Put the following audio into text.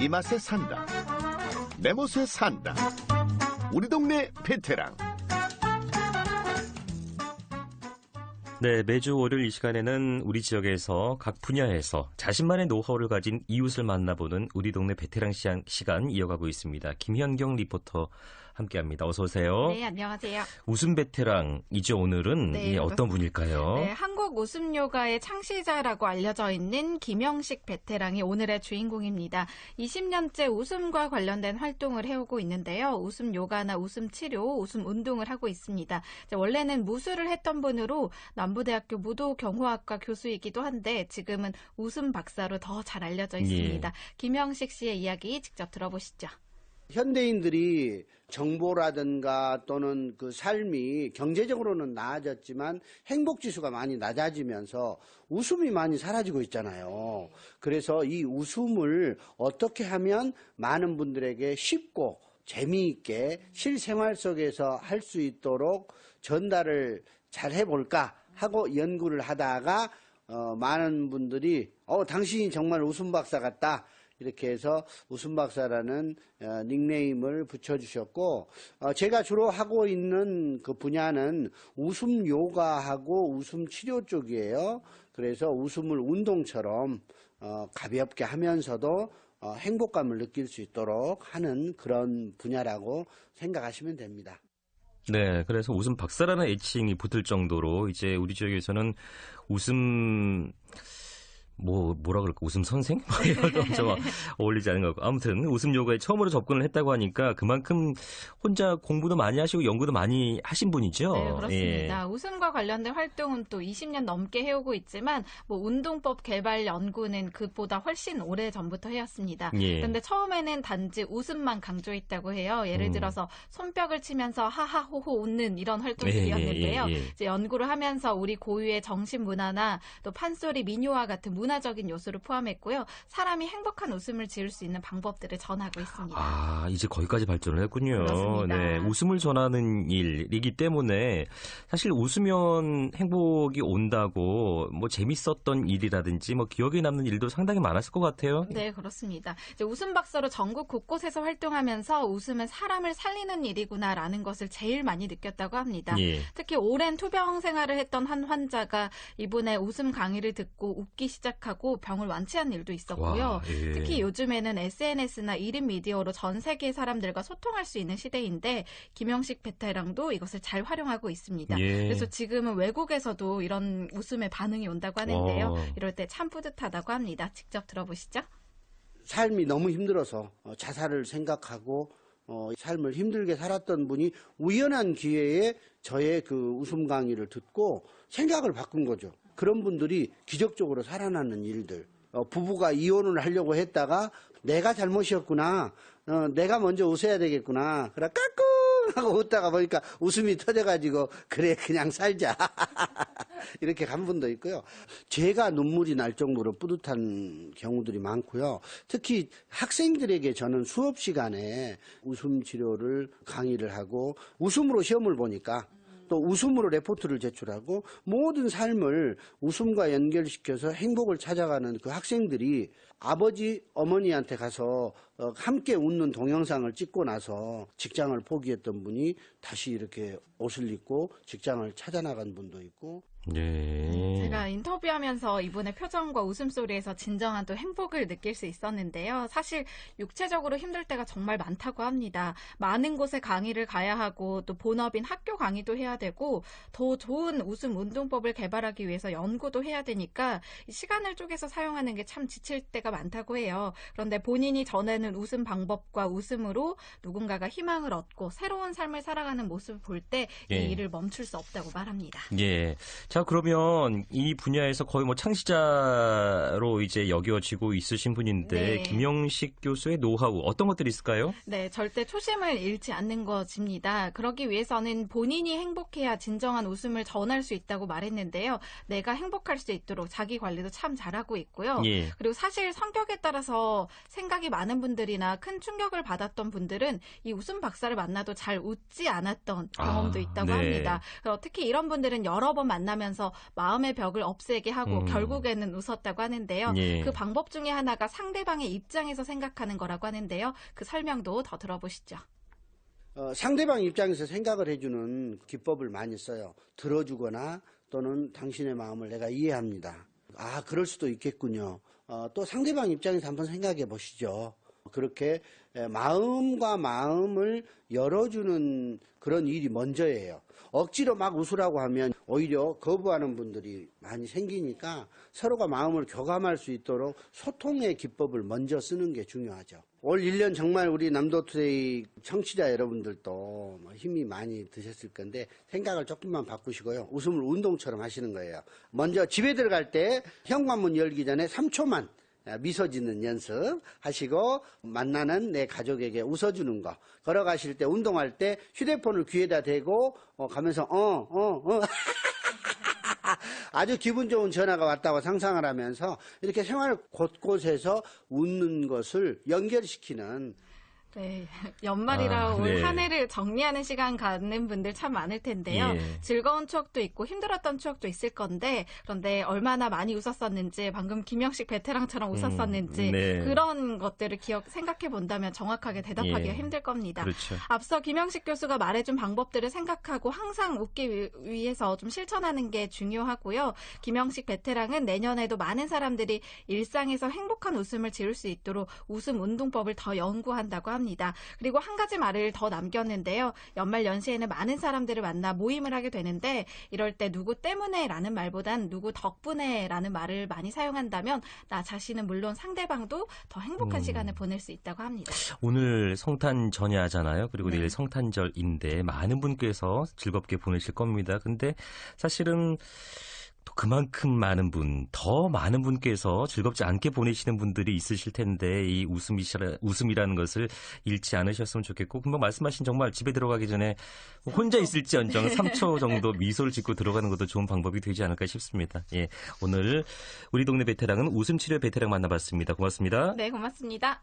이 맛에 산다. 내 멋에 산다. 우리 동네 베테랑. 네, 매주 월요일 이 시간에는 우리 지역에서 각 분야에서 자신만의 노하우를 가진 이웃을 만나보는 우리 동네 베테랑 시간, 시간 이어가고 있습니다. 김현경 리포터 함께합니다. 어서 오세요. 네, 안녕하세요. 웃음 베테랑이죠. 오늘은 네, 이 어떤. 분일까요? 네, 한국 웃음 요가의 창시자라고 알려져 있는 김영식 베테랑이 오늘의 주인공입니다. 20년째 웃음과 관련된 활동을 해오고 있는데요. 웃음 요가나 웃음 치료, 웃음 운동을 하고 있습니다. 이제 원래는 무술을 했던 분으로 남부대학교 무도 경호학과 교수이기도 한데 지금은 웃음 박사로 더 잘 알려져 있습니다. 김영식 씨의 이야기 직접 들어보시죠. 현대인들이 정보라든가 또는 그 삶이 경제적으로는 나아졌지만 행복 지수가 많이 낮아지면서 웃음이 많이 사라지고 있잖아요. 그래서 이 웃음을 어떻게 하면 많은 분들에게 쉽고 재미있게 실생활 속에서 할 수 있도록 전달을 잘 해볼까 하고 연구를 하다가 어, 많은 분들이 어 당신이 정말 웃음 박사 같다. 이렇게 해서 웃음 박사라는 어, 닉네임을 붙여주셨고 어, 제가 주로 하고 있는 그 분야는 웃음 요가하고 웃음 치료 쪽이에요. 그래서 웃음을 운동처럼 어, 가볍게 하면서도 어, 행복감을 느낄 수 있도록 하는 그런 분야라고 생각하시면 됩니다. 네, 그래서 웃음 박사라는 애칭이 붙을 정도로 이제 우리 지역에서는 웃음 뭐 뭐라 그럴까 웃음 선생 뭐좀 어울리지 않은 것 같고 아무튼 웃음 요가에 처음으로 접근을 했다고 하니까 그만큼 혼자 공부도 많이 하시고 연구도 많이 하신 분이죠. 네, 예. 그렇습니다. 웃음과 관련된 활동은 또 20년 넘게 해오고 있지만 뭐 운동법 개발 연구는 그보다 훨씬 오래 전부터 해왔습니다. 예. 그런데 처음에는 단지 웃음만 강조했다고 해요. 예를 음. 들어서 손뼉을 치면서 하하호호 웃는 이런 활동들이었는데요. 예, 예, 예, 예. 이제 연구를 하면서 우리 고유의 정신 문화나 또 판소리 민요와 같은 문 화적인 요소를 포함했고요. 사람이 행복한 웃음을 지을 수 있는 방법들을 전하고 있습니다. 아, 이제 거기까지 발전을 했군요. 그렇습니다. 네, 웃음을 전하는 일이기 때문에 사실 웃으면 행복이 온다고 뭐 재밌었던 일이라든지 뭐 기억에 남는 일도 상당히 많았을 것 같아요. 네, 그렇습니다. 이제 웃음 박사로 전국 곳곳에서 활동하면서 웃음은 사람을 살리는 일이구나라는 것을 제일 많이 느꼈다고 합니다. 예. 특히 오랜 투병 생활을 했던 한 환자가 이분의 웃음 강의를 듣고 웃기 시작 하고 병을 완치한 일도 있었고요. 와, 예. 특히 요즘에는 SNS나 1인 미디어로 전 세계 사람들과 소통할 수 있는 시대인데 김영식 베테랑도 이것을 잘 활용하고 있습니다. 예. 그래서 지금은 외국에서도 이런 웃음의 반응이 온다고 하는데요. 와. 이럴 때 참 뿌듯하다고 합니다. 직접 들어보시죠. 삶이 너무 힘들어서 어, 자살을 생각하고 어, 삶을 힘들게 살았던 분이 우연한 기회에 저의 그 웃음 강의를 듣고 생각을 바꾼 거죠. 그런 분들이 기적적으로 살아나는 일들. 어, 부부가 이혼을 하려고 했다가 내가 잘못이었구나. 어, 내가 먼저 웃어야 되겠구나. 그래 까꿍 하고 웃다가 보니까 웃음이 터져가지고 그래 그냥 살자. 이렇게 간 분도 있고요. 제가 눈물이 날 정도로 뿌듯한 경우들이 많고요. 특히 학생들에게 저는 수업 시간에 웃음 치료를 강의를 하고 웃음으로 시험을 보니까 또 웃음으로 레포트를 제출하고 모든 삶을 웃음과 연결시켜서 행복을 찾아가는 그 학생들이 아버지 어머니한테 가서 어, 함께 웃는 동영상을 찍고 나서 직장을 포기했던 분이 다시 이렇게 옷을 입고 직장을 찾아나간 분도 있고 예. 제가 인터뷰하면서 이분의 표정과 웃음소리에서 진정한 또 행복을 느낄 수 있었는데요. 사실 육체적으로 힘들 때가 정말 많다고 합니다. 많은 곳에 강의를 가야 하고 또 본업인 학교 강의도 해야 되고 더 좋은 웃음 운동법을 개발하기 위해서 연구도 해야 되니까 이 시간을 쪼개서 사용하는 게 참 지칠 때가 많다고 해요. 그런데 본인이 전에는 웃음 방법과 웃음으로 누군가가 희망을 얻고 새로운 삶을 살아가는 모습을 볼 때이 예. 일을 멈출 수 없다고 말합니다. 예. 자, 그러면 이 분야에서 거의 뭐 창시자로 이제 여겨지고 있으신 분인데 네. 김영식 교수의 노하우 어떤 것들이 있을까요? 네, 절대 초심을 잃지 않는 것입니다. 그러기 위해서는 본인이 행복해야 진정한 웃음을 전할 수 있다고 말했는데요. 내가 행복할 수 있도록 자기 관리도 참 잘하고 있고요. 예. 그리고 사실 성격에 따라서 생각이 많은 분들이나 큰 충격을 받았던 분들은 이 웃음 박사를 만나도 잘 웃지 않았던 경험도 아, 있다고 네. 합니다. 어, 특히 이런 분들은 여러 번 만나면 만나면서 마음의 벽을 없애게 하고 음. 결국에는 웃었다고 하는데요. 예. 그 방법 중에 하나가 상대방의 입장에서 생각하는 거라고 하는데요. 그 설명도 더 들어보시죠. 어, 상대방 입장에서 생각을 해주는 기법을 많이 써요. 들어주거나 또는 당신의 마음을 내가 이해합니다. 아, 그럴 수도 있겠군요. 어, 또 상대방 입장에서 한번 생각해 보시죠. 그렇게 에, 마음과 마음을 열어주는 그런 일이 먼저예요. 억지로 막 웃으라고 하면 오히려 거부하는 분들이 많이 생기니까 서로가 마음을 교감할 수 있도록 소통의 기법을 먼저 쓰는 게 중요하죠. 올 1년 정말 우리 남도투데이 청취자 여러분들도 뭐 힘이 많이 드셨을 건데 생각을 조금만 바꾸시고요. 웃음을 운동처럼 하시는 거예요. 먼저 집에 들어갈 때 현관문 열기 전에 3초만 미소 짓는 연습 하시고 만나는 내 가족에게 웃어주는 거 걸어가실 때 운동할 때 휴대폰을 귀에다 대고 어, 가면서 어 어, 어. 아주 기분 좋은 전화가 왔다고 상상을 하면서 이렇게 생활 곳곳에서 웃는 것을 연결시키는 네, 연말이라 아, 올 네. 한 해를 정리하는 시간 갖는 분들 참 많을 텐데요. 예. 즐거운 추억도 있고 힘들었던 추억도 있을 건데 그런데 얼마나 많이 웃었었는지 방금 김영식 베테랑처럼 웃었었는지 음, 네. 그런 것들을 기억 생각해 본다면 정확하게 대답하기가 예. 힘들 겁니다. 그렇죠. 앞서 김영식 교수가 말해준 방법들을 생각하고 항상 웃기 위- 위해서 좀 실천하는 게 중요하고요. 김영식 베테랑은 내년에도 많은 사람들이 일상에서 행복한 웃음을 지을 수 있도록 웃음 운동법을 더 연구한다고 합니다. 그리고 한 가지 말을 더 남겼는데요. 연말 연시에는 많은 사람들을 만나 모임을 하게 되는데 이럴 때 누구 때문에라는 말보단 누구 덕분에라는 말을 많이 사용한다면 나 자신은 물론 상대방도 더 행복한 음. 시간을 보낼 수 있다고 합니다. 오늘 성탄 전야잖아요. 그리고 네. 내일 성탄절인데 많은 분께서 즐겁게 보내실 겁니다. 근데 사실은 또 그만큼 많은 분, 더 많은 분께서 즐겁지 않게 보내시는 분들이 있으실 텐데 이 웃음이시라, 웃음이라는 것을 잃지 않으셨으면 좋겠고 금방 말씀하신 정말 집에 들어가기 전에 뭐 혼자 있을지언정 3초 정도 미소를 짓고 들어가는 것도 좋은 방법이 되지 않을까 싶습니다. 예, 오늘 우리 동네 베테랑은 웃음 치료 베테랑 만나봤습니다. 고맙습니다. 네, 고맙습니다.